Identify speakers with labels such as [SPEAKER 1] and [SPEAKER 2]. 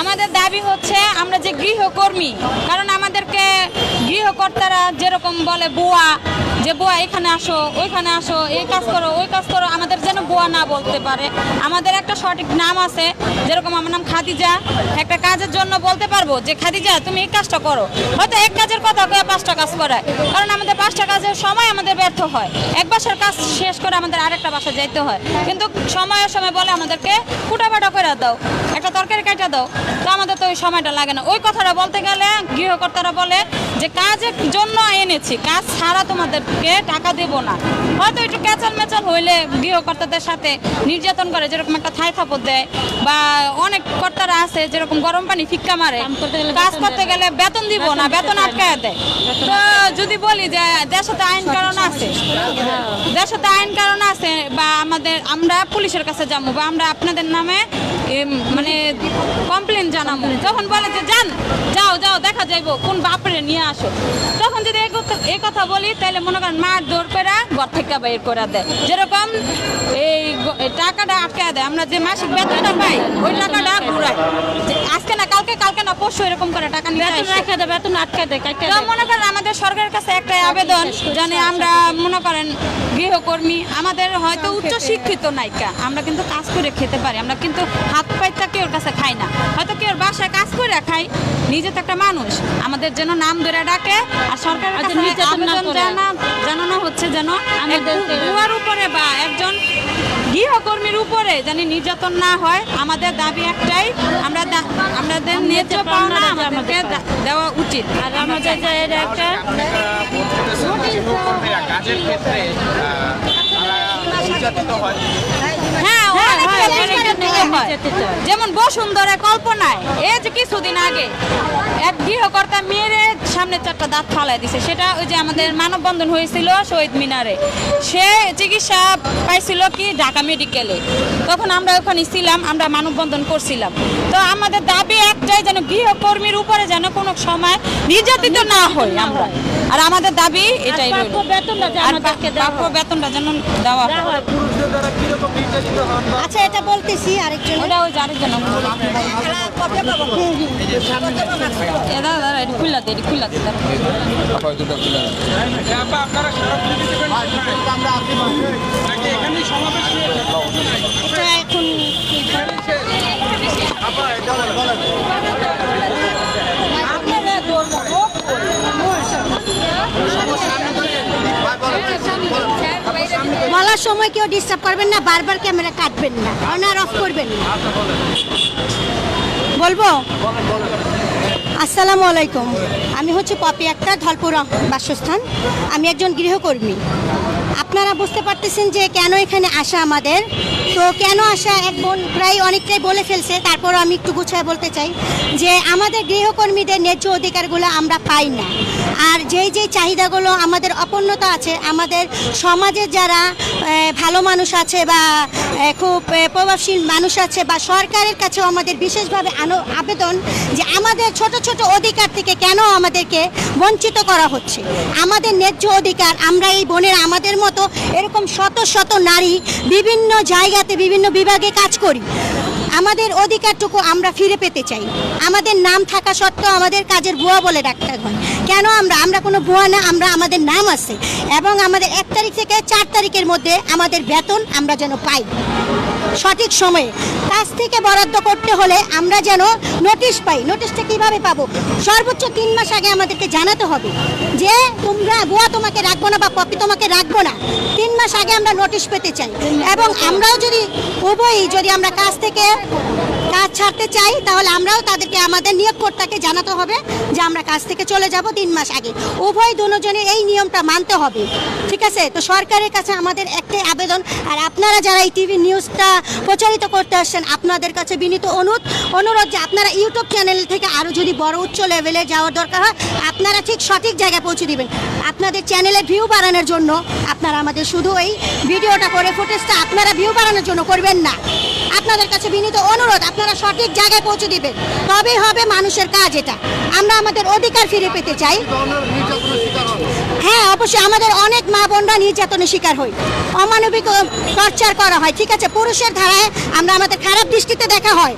[SPEAKER 1] আমাদের দাবি হচ্ছে আমরা যে গৃহকর্মী, কারণ আমাদেরকে গৃহকর্তারা যেরকম বলে, বুয়া, যে বুয়া, এখানে আসো, ওইখানে আসো, এই কাজ করো, ওই কাজ করো। আমাদের যেন বুয়া না বলতে পারে। আমাদের একটা সঠিক নাম আছে, যেরকম আমার নাম খাদিজা। একটা কাজের জন্য বলতে পারব যে, খাদিজা, তুমি এই কাজটা করো। হয়তো এক কাজের কথা পাঁচটা কাজ করায়। কারণ আমাদের পাঁচটা কাজের সময় আমাদের ব্যর্থ হয়। এক বাসার কাজ শেষ করে আমাদের আরেকটা বাসা যাইতে হয়। কিন্তু সময়ের সময় বলে আমাদেরকে ফুটাফাটা করে দাও একটা তরকারি কাটা দাও। তো আমাদের তো ওই সময়টা লাগে না। ওই কথাটা বলতে গেলে গৃহকর্তারা বলে যে কাজের জন্য এনেছি কাজ ছাড়া তোমাদেরকে টাকা দেব না। হয়তো একটু ক্যাচাল মেচাল হইলে গৃহকর্তাদের সাথে নির্যাতন করে যেরকম একটা থাই থাপড় দেয় বা অনেক কর্তারা আছে যেরকম গরম পানি ফিক্কা মারে কাজ করতে গেলে বেতন দিব না বেতন আটকায় দেয়। তো যদি বলি যে দেশে তো আইন কারণ আছে। দেশে তো আইন কারণ আছে বা আমাদের, আমরা পুলিশের কাছে যাব বা আমরা আপনাদের নামে মানে কমপ্লেন জানাব যখন বলে যে, যান, যাও যাও, দেখা যাইবো, কোন বাপরে নিয়ে আসো? তখন যদি এই কথা- বলি তাহলে মনে করেন মার দৌড় করে ঘর থেকে বের করে দেয়। যেরকম এই টাকাটা আটকে দেয়, আমরা যে মাসিক বেতনটা পাই, ওই টাকাটা ঘুরাই কালকে কালকে না পরশু এরকম করে টাকা নিয়ে
[SPEAKER 2] বেতন
[SPEAKER 1] আসে।
[SPEAKER 2] দেয় বেতন আটকে দেয়
[SPEAKER 1] মনে করেন আমাদের সরকারের কাছে একটাই আবেদন জানে আমরা মনে করেন গৃহকর্মী আমাদের হয়তো উচ্চ শিক্ষিত নাইকা আমরা কিন্তু কাজ করে খেতে পারি আমরা কিন্তু হাত পাইতা কেউর কাছে খাই না। হয়তো কেউর বাসায় কাজ করে খাই নিজে তো একটা মানুষ আমাদের যেন নাম ধরে ডাকে আর সরকারের
[SPEAKER 2] আচ্ছা,
[SPEAKER 1] কাছে আবেদন জানা- জানানো হচ্ছে যেন বুয়ার উপরে বা একজন গৃহকর্মীর উপরে যেন নির্যাতন না হয় আমাদের দাবি একটাই আমরা আমাদের ন্যায্য পাওনা আমাদেরকে দেওয়া উচিত
[SPEAKER 2] আর আমাদের একটা
[SPEAKER 3] কাজের ক্ষেত্রে হয়
[SPEAKER 1] হ্যাঁ
[SPEAKER 2] হয়।
[SPEAKER 1] যেমন বসুন্ধরা কল্পনায় এই যে কিছুদিন আগে এক গৃহকর্তা মেয়েরে সামনে চারটা দাঁত ফালাই দিছে। সেটা ওই যে আমাদের মানববন্ধন হয়েছিল শহীদ মিনারে। সে চিকিৎসা পাইছিল কি ঢাকা মেডিকেলে। তখন আমরা ওখানে ছিলাম আমরা মানববন্ধন করছিলাম। তো আমাদের দাবি একটাই যেন গৃহকর্মীর উপরে যেন কোনো সময় নির্যাতিত না হই আমরা। আর আমাদের দাবি এটাই
[SPEAKER 2] প্রাপ্য বেতনটা
[SPEAKER 1] যেন দেওয়া
[SPEAKER 4] আচ্ছা এটা বলতেছি আরেকজন
[SPEAKER 1] ওটা ওই যে আরেকজন এ দাদা
[SPEAKER 4] বলার সময় কেউ ডিস্টার্ব করবেন না, বারবার ক্যামেরা কাটবেন না অন আর অফ করবেন না। বলব? আসসালামু আলাইকুম। আমি হচ্ছে পপি একটা ধলপুর বাসস্থান। আমি একজন গৃহকর্মী। আপনারা বুঝতে পারতেছেন যে কেন এখানে আসা আমাদের। তো কেন আসা? এক বোন প্রায় অনেকটাই বলে ফেলছে। তারপরও আমি একটু গুছায় বলতে চাই যে আমাদের গৃহকর্মীদের ন্যায্য অধিকারগুলো আমরা পাই না। আর যেই যেই চাহিদাগুলো আমাদের অপূর্ণতা আছে, আমাদের সমাজের যারা ভালো মানুষ আছে বা খুব প্রভাবশীল মানুষ আছে বা সরকারের কাছেও আমাদের বিশেষভাবে আবেদন যে আমাদের ছোট ছোট অধিকার থেকে কেন আমাদেরকে বঞ্চিত করা হচ্ছে। আমাদের ন্যায্য অধিকার, আমরা এই বোনের আমাদের মতো এরকম শত শত নারী বিভিন্ন জায়গাতে বিভিন্ন বিভাগে কাজ করি। আমাদের অধিকারটুকু আমরা ফিরে পেতে চাই। আমাদের নাম থাকা সত্ত্বেও আমাদের কাজের বুয়া বলে ডাকতে হয়। কেন আমরা? আমরা কোনো বুয়া না, আমরা আমাদের নাম আছে। এবং আমাদের এক তারিখ থেকে চার তারিখের মধ্যে আমাদের বেতন আমরা যেন পাই। সঠিক সময়ে। কাজ থেকে বরাদ্দ করতে হলে আমরা যেন নোটিশ পাই। নোটিশটা কীভাবে পাবো? সর্বোচ্চ তিন মাস আগে আমাদেরকে জানাতে হবে যে, তোমরা বুয়া তোমাকে রাখব না বা পপি তোমাকে রাখব না। তিন মাস আগে আমরা নোটিশ পেতে চাই। এবং আমরাও যদি উভয়ই যদি আমরা কাজ থেকে 过来。কাজ ছাড়তে চাই, তাহলে আমরাও তাদেরকে আমাদের নিয়োগকর্তাকে জানাতে হবে যে আমরা কাজ থেকে চলে যাব তিন মাস আগে। উভয় দুজনের এই নিয়মটা মানতে হবে। ঠিক আছে? তো সরকারের কাছে আমাদের একটাই আবেদন। আর আপনারা যারা এই টিভি নিউজটা প্রচারিত করতে আসছেন, আপনাদের কাছে বিনীত অনুরোধ। অনুরোধ যে আপনারা ইউটিউব চ্যানেল থেকে আরও যদি বড় উচ্চ লেভেলে যাওয়ার দরকার হয়, আপনারা ঠিক সঠিক জায়গায় পৌঁছে দিবেন। আপনাদের চ্যানেলে ভিউ বাড়ানোর জন্য আপনারা আমাদের শুধু এই ভিডিওটা করে ফুটেজটা আপনারা ভিউ বাড়ানোর জন্য করবেন না। আপনাদের কাছে বিনীত অনুরোধ। আপনারা সঠিক জায়গায় পৌঁছে দিবেন। তবেই হবে মানুষের কাজ এটা। আমরা আমাদের অধিকার ফিরে পেতে চাই। হ্যাঁ অবশ্যই আমাদের অনেক মা বোনরা নির্যাতনের শিকার হই অমানবিক টর্চার করা হয় ঠিক আছে? পুরুষের ধারায় আমরা আমাদের খারাপ দৃষ্টিতে দেখা হয়।